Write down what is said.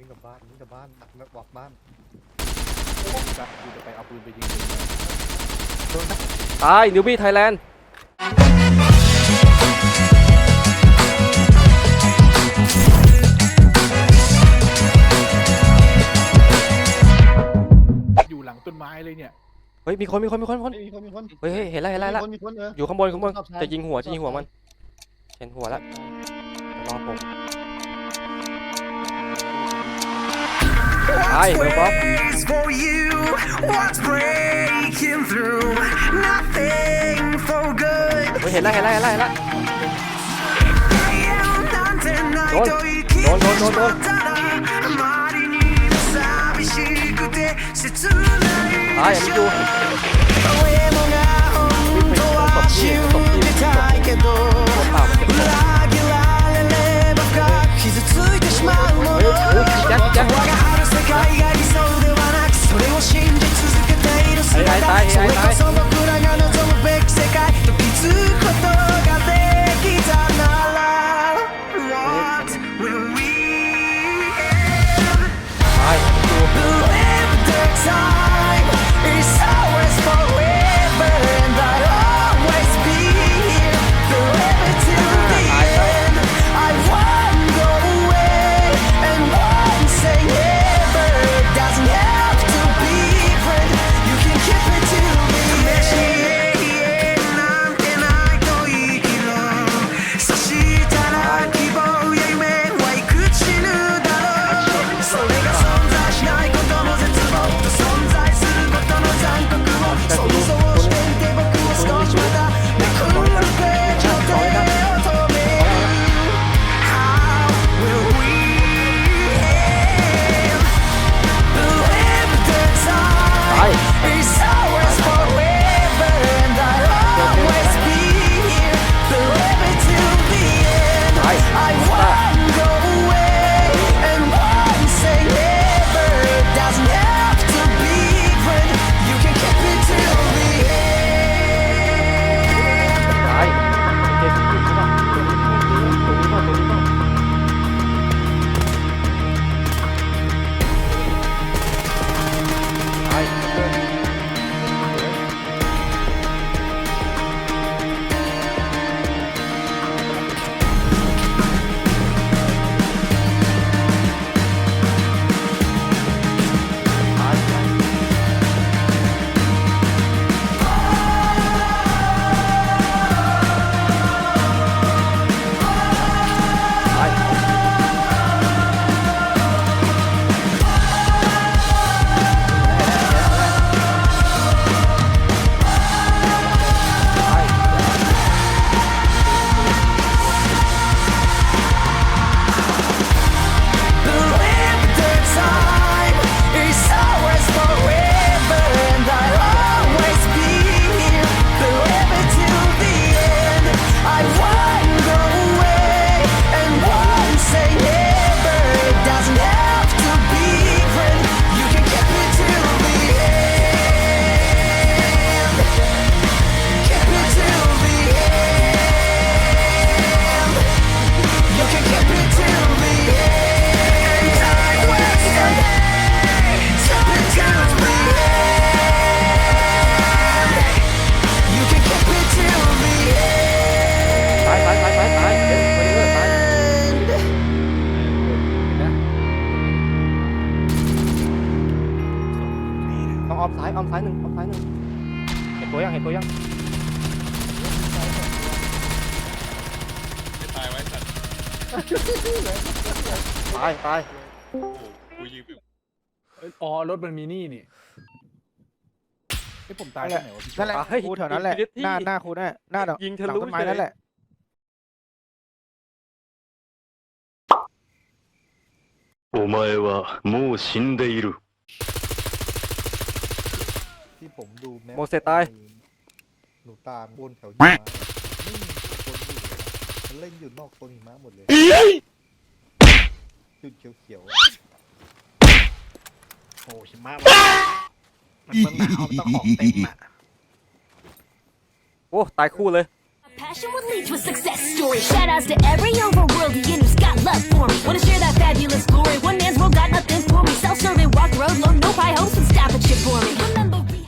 วิ่งกลับบ้านวิ่งกลับบ้านนักบอกบ้านจะกูจะไปเอาปืนไปยิงมึงตายนิวบี้ไทยแลนด์อยู่หลังต้นไม้เลยเนี่ยเฮ้ยมีคนมีคนมีคนมีคนเฮ้ยมีคนมีคนเฮ้ยเฮ้ยเห็นแล้วเห็นแล้วเห็นแล้วมีคนมีคนเอออยู่ข้างบนข้างบนชอบใช้จะยิงหัวจะยิงหัวชอบมัน เห็นหัวแล้วรอผม Hi, no ways for you. What's breaking through? Nothing for good. องออมซ้ายออมซ้ายหนึ่งออมซ้ายหนึ่งเห็นตัวยังเห็นตัวยัง ไม่ตายไว้สัตว์ ตายตาย โอ้โหกูยิงไป เอ้ยอ๋อรถมันมีนี่นี่ไอ้ยผมตายที่ไหนวะพี่ นั่นแหละ ตาย ครูแถวนั้นแหละ ที่ หน้าหน้าครูนั่นแหละหน้าดอก ยิงทะ หลัง ลุ ต้นไม้ เฉย นั่นแหละ お前はもう死んでいる。 ที่ผมดูแมพโมเสสตาย หนูตามบนแถวหิมะไม่มีคนอยู่เลยนะมันเล่นอยู่นอกโซนหิมะหมดเลยจุดเขียวๆอะโอ้หิมะมันมันเมืองหนาวมันต้องของเต็มอะโอ้ ตายคู่เลย Passion will lead to a success story. Shout outs to every overworldie who's got love for me. Wanna share that fabulous